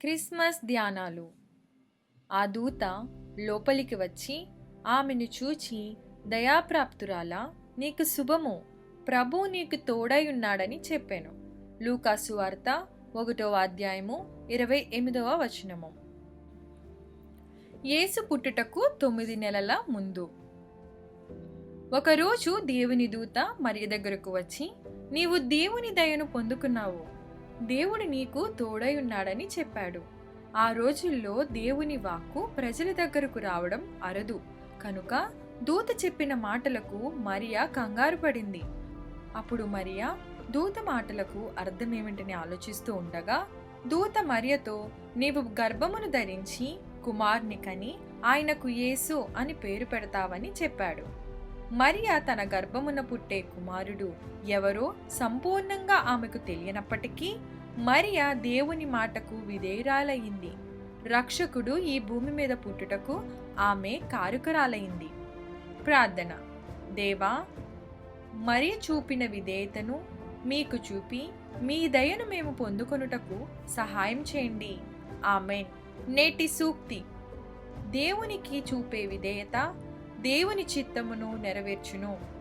Christmas ధ్యానాలు. ఆ దూత లోపలికి వచ్చి ఆమెను చూచి దయాప్రాప్తురాలా నీకు శుభము. ప్రభు నీకు తోడై ఉన్నాడని చెప్పాను. లూకాసు వార్త ఒకటవ అధ్యాయము ఇరవై ఎనిమిదవ వచనము. యేసు పుట్టుటకు తొమ్మిది నెలల ముందు. ఒకరోజు దేవుని దూత మరియ దగ్గరకు వచ్చి నీవు దేవుని దయను పొందుకున్నావు. దేవుడు నీకు తోడై ఉన్నాడని చెప్పాడు. ఆ రోజుల్లో దేవుని వాక్కు ప్రజల దగ్గరకు రావడం అరదు. కనుక దూత చెప్పిన మాటలకు మరియా కంగారు పడింది. అప్పుడు మరియా దూత మాటలకు అర్థమేమిటని ఆలోచిస్తూ ఉండగా దూత మరియతో నీవు గర్భమును ధరించి కుమార్ని కని ఆయనకు యేసు అని పేరు పెడతావని చెప్పాడు. మరియా తన గర్భమున పుట్టే కుమారుడు ఎవరో సంపూర్ణంగా ఆమెకు తెలియనప్పటికీ మరియా దేవుని మాటకు విధేయురాలయ్యింది రక్షకుడు ఈ భూమి మీద పుట్టుటకు ఆమె కారుకరాలయ్యింది ప్రార్థన. దేవా మరి చూపిన విధేయతను మీకు చూపి మీ దయను మేము పొందుకొనుటకు సహాయం చేయండి. ఆమెన్. నేటి సూక్తి. దేవునికి చూపే విధేయత దేవుని చిత్తమును నెరవేర్చును.